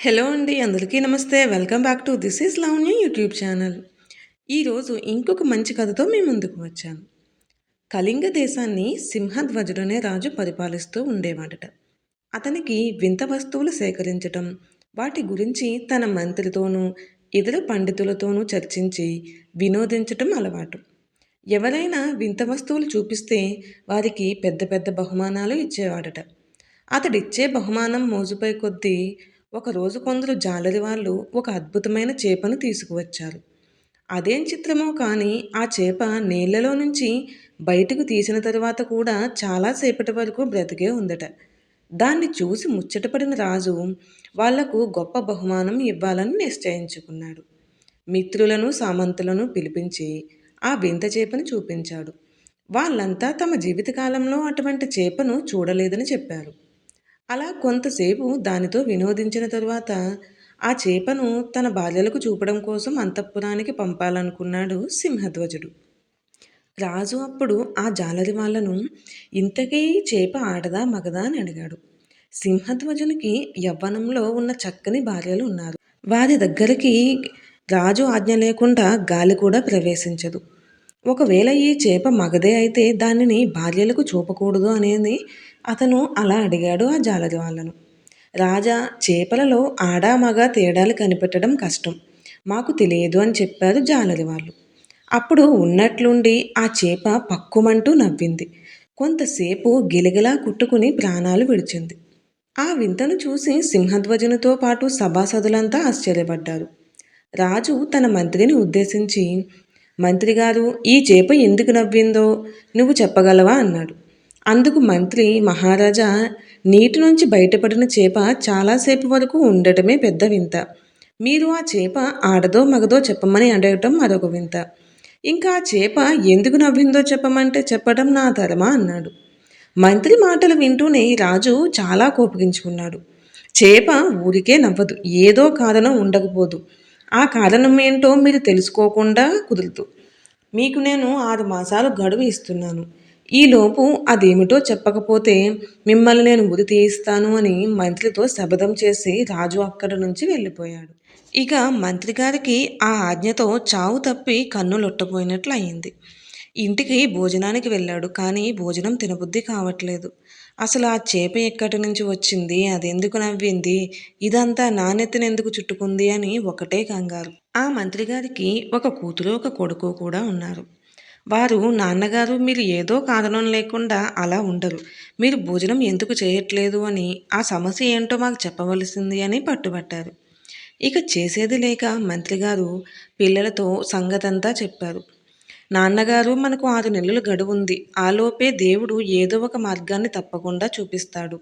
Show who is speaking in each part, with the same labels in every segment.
Speaker 1: Hello అండి అందరికీ నమస్తే. Welcome back to this is Lavanya YouTube channel. ఈరోజు ఇంకొక మంచి కథతో మీ ముందుకు వచ్చాను కళింగ దేశాన్ని సింహధ్వజుడనే రాజు పరిపాలిస్తూ ఉండేవాడట. అతనికి వింత వస్తువులు సేకరించటం వాటి గురించి తన మంత్రితోనూ ఇతర పండితులతోనూ చర్చించి వినోదించటం అలవాటు. ఎవరైనా వింత వస్తువులు చూపిస్తే వారికి పెద్ద పెద్ద బహుమానాలు ఇచ్చేవాడట. అతడిచ్చే బహుమానం మోజుపై కొద్దీ ఒకరోజు కొందరు జాలరి వాళ్ళు ఒక అద్భుతమైన చేపను తీసుకువచ్చారు. అదేం చిత్రమో కానీ ఆ చేప నీళ్ళలో నుంచి బయటకు తీసిన తరువాత కూడా చాలాసేపటి వరకు బ్రతికే ఉందట. దాన్ని చూసి ముచ్చటపడిన రాజు వాళ్ళకు గొప్ప బహుమానం ఇవ్వాలని నిశ్చయించుకున్నాడు. మిత్రులను సామంతులను పిలిపించి ఆ వింత చేపను చూపించాడు. వాళ్ళంతా తమ జీవితకాలంలో అటువంటి చేపను చూడలేదని చెప్పారు. అలా కొంతసేపు దానితో వినోదించిన తరువాత ఆ చేపను తన భార్యలకు చూపడం కోసం అంతఃపురానికి పంపాలనుకున్నాడు సింహధ్వజుడు. రాజు అప్పుడు ఆ జాలరి వాళ్ళను ఇంతకీ చేప ఆడదా మగదా? అని అడిగాడు. సింహధ్వజునికి యవ్వనంలో ఉన్న చక్కని భార్యలు ఉన్నారు. వారి దగ్గరికి రాజు ఆజ్ఞ లేకుండా గాలి కూడా ప్రవేశించదు. ఒకవేళ ఈ చేప మగదే అయితే దానిని భార్యలకు చూపకూడదు అనేది అతను అలా అడిగాడు ఆ జాలరి వాళ్ళను. రాజా చేపలలో ఆడా మగ తేడాలు కనిపెట్టడం కష్టం. మాకు తెలియదు అని చెప్పారు జాలరి వాళ్ళు. అప్పుడు ఉన్నట్లుండి ఆ చేప పక్కుమంటూ నవ్వింది. కొంతసేపు గిలగిలా కుట్టుకుని ప్రాణాలు విడిచింది. ఆ వింతను చూసి సింహధ్వజునితో పాటు సభాసదులంతా ఆశ్చర్యపడ్డారు. రాజు తన మంత్రిని ఉద్దేశించి మంత్రిగారు ఈ చేప ఎందుకు నవ్విందో నువ్వు చెప్పగలవా? అన్నాడు. అందుకు మంత్రి మహారాజా నీటి నుంచి బయటపడిన చేప చాలాసేపు వరకు ఉండటమే పెద్ద వింత. మీరు ఆ చేప ఆడదో మగదో చెప్పమని అడగటం మరొక వింత. ఇంకా ఆ చేప ఎందుకు నవ్విందో చెప్పమంటే చెప్పడం నా తరమా అన్నాడు. మంత్రి మాటలు వింటూనే రాజు చాలా కోపగించుకున్నాడు. చేప ఊరికే నవ్వదు ఏదో కారణం ఉండకపోదు. ఆ కారణం ఏంటో మీరు తెలుసుకోకుండా కుదురుతూ మీకు నేను ఆరు మాసాలు గడువు ఇస్తున్నాను. ఈలోపు అదేమిటో చెప్పకపోతే మిమ్మల్ని నేను ఉరి తీయిస్తాను అని మంత్రితో శబదం చేసి రాజు అక్కడి నుంచి వెళ్ళిపోయాడు. ఇక మంత్రి గారికి ఆ ఆజ్ఞతో చావు తప్పి కన్నులొట్టపోయినట్లు అయింది. ఇంటికి భోజనానికి వెళ్ళాడు కానీ భోజనం తినబుద్ధి కావట్లేదు. అసలు ఆ చేప ఎక్కడి నుంచి వచ్చింది? అది ఎందుకు నవ్వింది? ఇదంతా నాణ్యతను ఎందుకు చుట్టుకుంది? అని ఒకటే కంగారు. ఆ మంత్రి గారికి ఒక కూతురు ఒక కొడుకు కూడా ఉన్నారు. వారు నాన్నగారు మీరు ఏదో కారణం లేకుండా అలా ఉండరు. మీరు భోజనం ఎందుకు చేయట్లేదు అని ఆ సమస్య ఏంటో మాకు చెప్పవలసింది అని పట్టుబట్టారు. ఇక చేసేది లేక మంత్రిగారు పిల్లలతో సంగతంతా చెప్పారు. నాన్నగారు మనకు ఆరు నెలలు గడువు ఉంది ఆలోపే దేవుడు ఏదో ఒక మార్గాన్ని తప్పకుండా చూపిస్తాడు.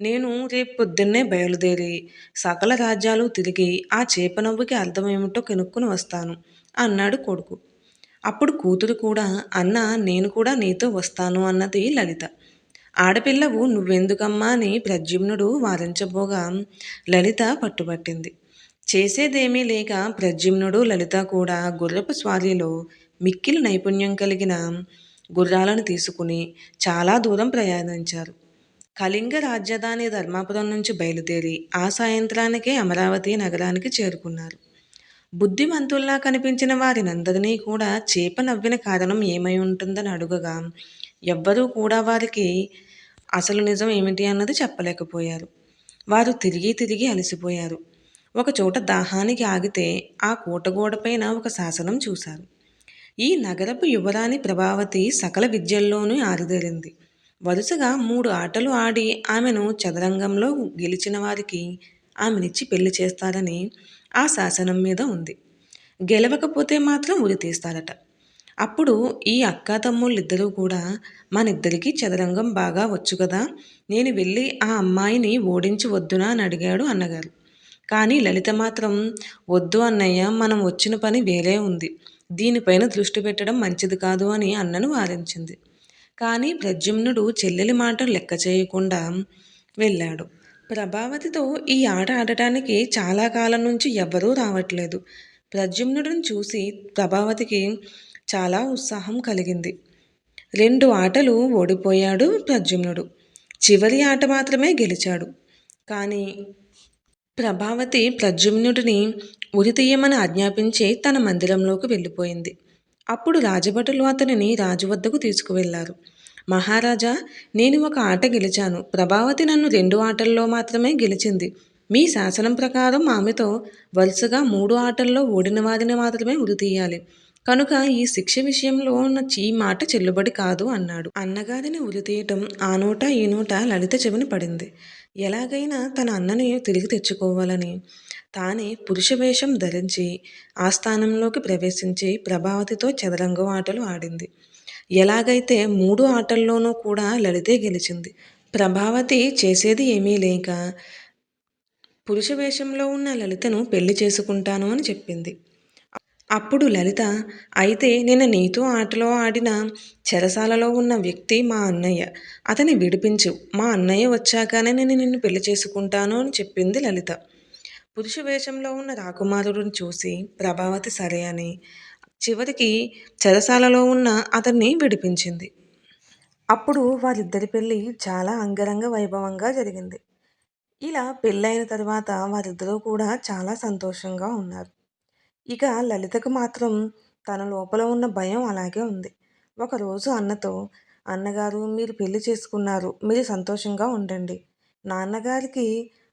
Speaker 1: నేను రేపు పొద్దున్నే బయలుదేరి సకల రాజ్యాలు తిరిగి ఆ చేప నవ్వుకి అర్థమేమిటో కనుక్కొని వస్తాను అన్నాడు కొడుకు. అప్పుడు కూతురు కూడా అన్న నేను కూడా నీతో వస్తాను అన్నది లలిత. ఆడపిల్లవు నువ్వెందుకమ్మా అని ప్రద్యుమ్నుడు వారించబోగా లలిత పట్టుబట్టింది. చేసేదేమీ లేక ప్రద్యుమ్నుడు లలిత కూడా గుర్రపు స్వారీలో మిక్కిలి నైపుణ్యం కలిగిన గుర్రాలను తీసుకుని చాలా దూరం ప్రయాణించారు. కళింగ రాజధాని ధర్మాపురం నుంచి బయలుదేరి ఆ సాయంత్రానికే అమరావతి నగరానికి చేరుకున్నారు. బుద్ధిమంతుల్లా కనిపించిన వారినందరినీ కూడా చేప నవ్విన కారణం ఏమై ఉంటుందని అడుగగా ఎవ్వరూ కూడా వారికి అసలు నిజం ఏమిటి అన్నది చెప్పలేకపోయారు. వారు తిరిగి తిరిగి అలసిపోయారు. ఒకచోట దాహానికి ఆగితే ఆ కోటగోడపైన ఒక శాసనం చూశారు. ఈ నగరపు యువరాణి ప్రభావతి సకల విద్యల్లోనూ ఆరిదేరింది. వరుసగా మూడు ఆటలు ఆడి ఆమెను చదరంగంలో గెలిచిన వారికి ఆమెనిచ్చి పెళ్ళి చేస్తారని ఆ శాసనం మీద ఉంది. గెలవకపోతే మాత్రం ఉరి తీస్తారట. అప్పుడు ఈ అక్క తమ్ముళ్ళిద్దరూ కూడా మనిద్దరికీ చదరంగం బాగా వచ్చు కదా? నేను వెళ్ళి ఆ అమ్మాయిని ఓడించి వద్దునా? అని అడిగాడు అన్నగారు. కానీ లలిత మాత్రం వద్దు అన్నయ్య మనం వచ్చిన పని వేరే ఉంది. దీనిపైన దృష్టి పెట్టడం మంచిది కాదు అని అన్నను వారించింది. కానీ ప్రద్యుమ్నుడు చెల్లెలి మాటలు లెక్క చేయకుండా వెళ్ళాడు. ప్రభావతితో ఈ ఆట ఆడటానికి చాలా కాలం నుంచి ఎవరూ రావట్లేదు. ప్రద్యుమ్నుడిని చూసి ప్రభావతికి చాలా ఉత్సాహం కలిగింది. రెండు ఆటలు ఓడిపోయాడు ప్రద్యుమ్నుడు. చివరి ఆట మాత్రమే గెలిచాడు. కానీ ప్రభావతి ప్రద్యుమ్నుడిని ఉరితీయమని ఆజ్ఞాపించి తన మందిరంలోకి వెళ్ళిపోయింది. అప్పుడు రాజభటులు అతనిని రాజు వద్దకు తీసుకువెళ్ళారు. మహారాజా నేను ఒక ఆట గెలిచాను. ప్రభావతి నన్ను రెండు ఆటల్లో మాత్రమే గెలిచింది. మీ శాసనం ప్రకారం ఆమెతో వరుసగా మూడు ఆటల్లో ఓడిన వారిని మాత్రమే ఉరితీయాలి. కనుక ఈ శిక్ష విషయంలో ఉన్న ఈ మాట చెల్లుబడి కాదు అన్నాడు. అన్నగారిని ఉరితీయటం ఆ నోట ఈ నోట లలిత చెవిన పడింది. ఎలాగైనా తన అన్నని తిరిగి తెచ్చుకోవాలని. తానే పురుష వేషం ధరించి ఆస్థానంలోకి ప్రవేశించి ప్రభావతితో చదరంగం ఆటలు ఆడింది. ఎలాగైతే మూడు ఆటల్లోనూ కూడా లలితే గెలిచింది. ప్రభావతి చేసేది ఏమీ లేక పురుష వేషంలో ఉన్న లలితను పెళ్ళి చేసుకుంటాను అని చెప్పింది. అప్పుడు లలిత అయితే నిన్న నీతో ఆటలో ఆడిన చెరసాలలో ఉన్న వ్యక్తి మా అన్నయ్య. అతని విడిపించు. మా అన్నయ్య వచ్చాకనే నేను నిన్ను పెళ్ళి చేసుకుంటాను అని చెప్పింది లలిత. పురుష వేషంలో ఉన్న రాకుమారుడిని చూసి ప్రభావతి సరే అని చివరికి చెరసాలలో ఉన్న అతన్ని విడిపించింది. అప్పుడు వారిద్దరి పెళ్ళి చాలా అంగరంగ వైభవంగా జరిగింది. ఇలా పెళ్ళైన తర్వాత వారిద్దరూ కూడా చాలా సంతోషంగా ఉన్నారు. ఇక లలితకు మాత్రం తన లోపల ఉన్న భయం అలాగే ఉంది. ఒకరోజు అన్నతో అన్నగారు మీరు పెళ్ళి చేసుకున్నారు. మీరు సంతోషంగా ఉండండి. నాన్నగారికి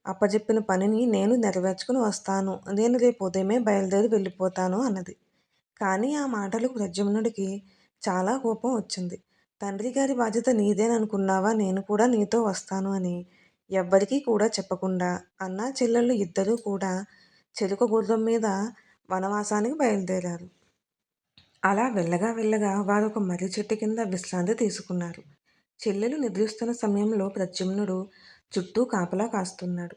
Speaker 1: అప్పజెప్పిన పనిని నేను నెరవేర్చుకుని వస్తాను. నేను రేపు ఉదయమే బయలుదేరి వెళ్ళిపోతాను అన్నది. కానీ ఆ మాటలకు ప్రద్యుమ్నుడికి చాలా కోపం వచ్చింది. తండ్రి గారి బాధ్యత నీదేననుకున్నావా? నేను కూడా నీతో వస్తాను అని ఎవ్వరికీ కూడా చెప్పకుండా అన్న చెల్లెళ్ళు ఇద్దరూ కూడా చెరుకు గుర్రం మీద వనవాసానికి బయలుదేరారు. అలా వెళ్ళగా వెళ్ళగా వారు ఒక మర్రి చెట్టు కింద విశ్రాంతి తీసుకున్నారు. చెల్లెలు నిద్రిస్తున్న సమయంలో ప్రద్యుమ్నుడు చుట్టూ కాపలా కాస్తున్నాడు.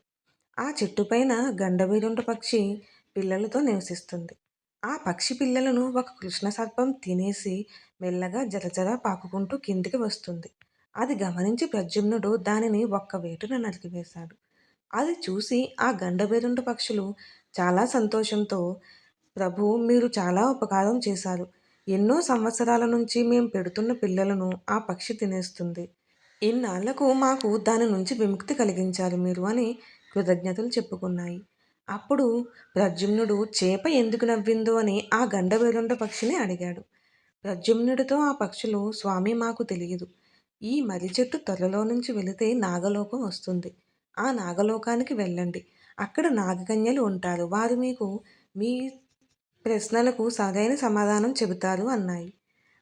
Speaker 1: ఆ చెట్టుపైన గండవీరుంట పక్షి పిల్లలతో నివసిస్తుంది. ఆ పక్షి పిల్లలను ఒక కృష్ణ సర్పం తినేసి మెల్లగా జరజర పాకుకుంటూ కిందికి వస్తుంది. అది గమనించి ప్రద్యుమ్నుడు దానిని ఒక్క వేటున నరికివేశాడు అది చూసి ఆ గండబేరుండు పక్షులు చాలా సంతోషంతో ప్రభు మీరు చాలా ఉపకారం చేశారు. ఎన్నో సంవత్సరాల నుంచి మేము పెడుతున్న పిల్లలను ఆ పక్షి తినేస్తుంది. ఇన్నాళ్ళకు మాకు దాని నుంచి విముక్తి కలిగించారు మీరు అని కృతజ్ఞతలు చెప్పుకున్నాయి. అప్పుడు ప్రద్యుమ్నుడు చేప ఎందుకు నవ్విందో అని ఆ గండవేలుండ పక్షిని అడిగాడు. ప్రద్యుమ్నుడితో ఆ పక్షులు స్వామి మాకు తెలియదు. ఈ మర్రి చెట్టు త్వరలో నుంచి వెళితే నాగలోకం వస్తుంది. ఆ నాగలోకానికి వెళ్ళండి. అక్కడ నాగకన్యలు ఉంటారు. వారు మీకు మీ ప్రశ్నలకు సరైన సమాధానం చెబుతారు అన్నాయి.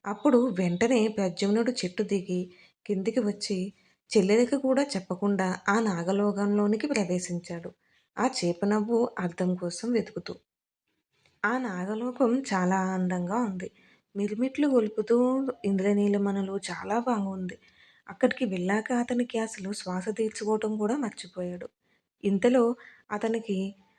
Speaker 1: అప్పుడు వెంటనే ప్రద్యుమ్నుడు చెట్టు దిగి కిందికి వచ్చి చెల్లెలికి కూడా చెప్పకుండా ఆ నాగలోకంలోనికి ప్రవేశించాడు. ఆ చేపనవ్వు అర్థం కోసం వెతుకుతూ. ఆ నాగలోకం చాలా అందంగా ఉంది. మిరుమిట్లు గొలుపుతూ ఇంద్రనీలమనలు చాలా బాగుంది అక్కడికి వెళ్ళాక అతనికి అసలు శ్వాస తీర్చుకోవటం కూడా మర్చిపోయాడు. ఇంతలో అతనికి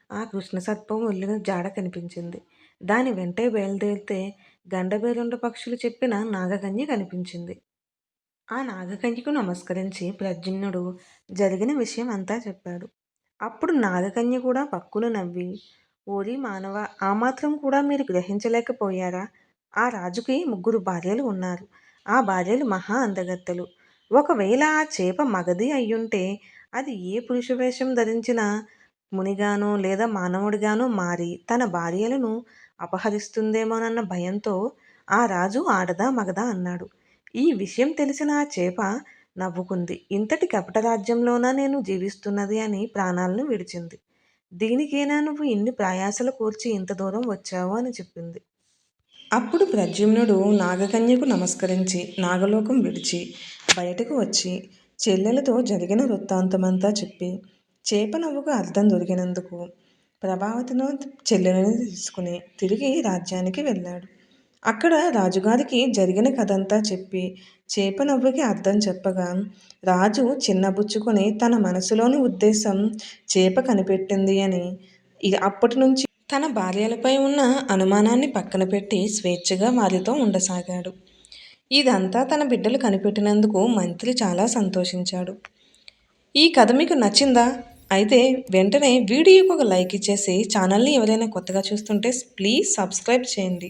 Speaker 1: ఆ కృష్ణ సర్పం వెళ్ళిన జాడ కనిపించింది. దాని వెంటే బయలుదేరితే గండబేరుండ పక్షులు చెప్పిన నాగకన్య కనిపించింది. ఆ నాగకన్యకు నమస్కరించి ప్రజున్నుడు జరిగిన విషయం అంతా చెప్పాడు. అప్పుడు నాగకన్య కూడా పక్కులు నవ్వి ఓరి మానవ ఆ మాత్రం కూడా మీరు గ్రహించలేకపోయారా? ఆ రాజుకి ముగ్గురు భార్యలు ఉన్నారు. ఆ భార్యలు మహా అందగత్తెలు. ఒకవేళ ఆ చేప మగది అయ్యుంటే అది ఏ పురుష వేషం ధరించిన మునిగానో లేదా మానవుడిగానో మారి తన భార్యలను అపహరిస్తుందేమోనన్న భయంతో ఆ రాజు ఆడదా మగదా అన్నాడు. ఈ విషయం తెలిసిన ఆ చేప నవ్వుకుంది. ఇంతటి కపట రాజ్యంలోనా నేను జీవిస్తున్నది అని ప్రాణాలను విడిచింది. దీనికేనా నువ్వు ఇన్ని ప్రయాసలు కూర్చి ఇంత దూరం వచ్చావు అని చెప్పింది. అప్పుడు ప్రద్యుమ్నుడు నాగకన్యకు నమస్కరించి నాగలోకం విడిచి బయటకు వచ్చి చెల్లెలతో జరిగిన వృత్తాంతమంతా చెప్పి చేప నవ్వుకు అర్థం దొరికినందుకు ప్రభావతిను చెల్లెలను తీసుకుని తిరిగి రాజ్యానికి వెళ్ళాడు. అక్కడ రాజుగారికి జరిగిన కథంతా చెప్పి చేప నవ్వుకి అర్థం చెప్పగా రాజు చిన్నబుచ్చుకొని తన మనసులోని ఉద్దేశం చేప కనిపెట్టింది అని. అప్పటి నుంచి తన భార్యలపై ఉన్న అనుమానాన్ని పక్కన పెట్టి స్వేచ్ఛగా వారితో ఉండసాగాడు. ఇదంతా తన బిడ్డలు కనిపెట్టినందుకు మంత్రి చాలా సంతోషించాడు. ఈ కథ మీకు నచ్చిందా? అయితే వెంటనే వీడియోకి ఒక లైక్ ఇచ్చేసి ఛానల్ని ఎవరైనా కొత్తగా చూస్తుంటే ప్లీజ్ సబ్స్క్రైబ్ చేయండి.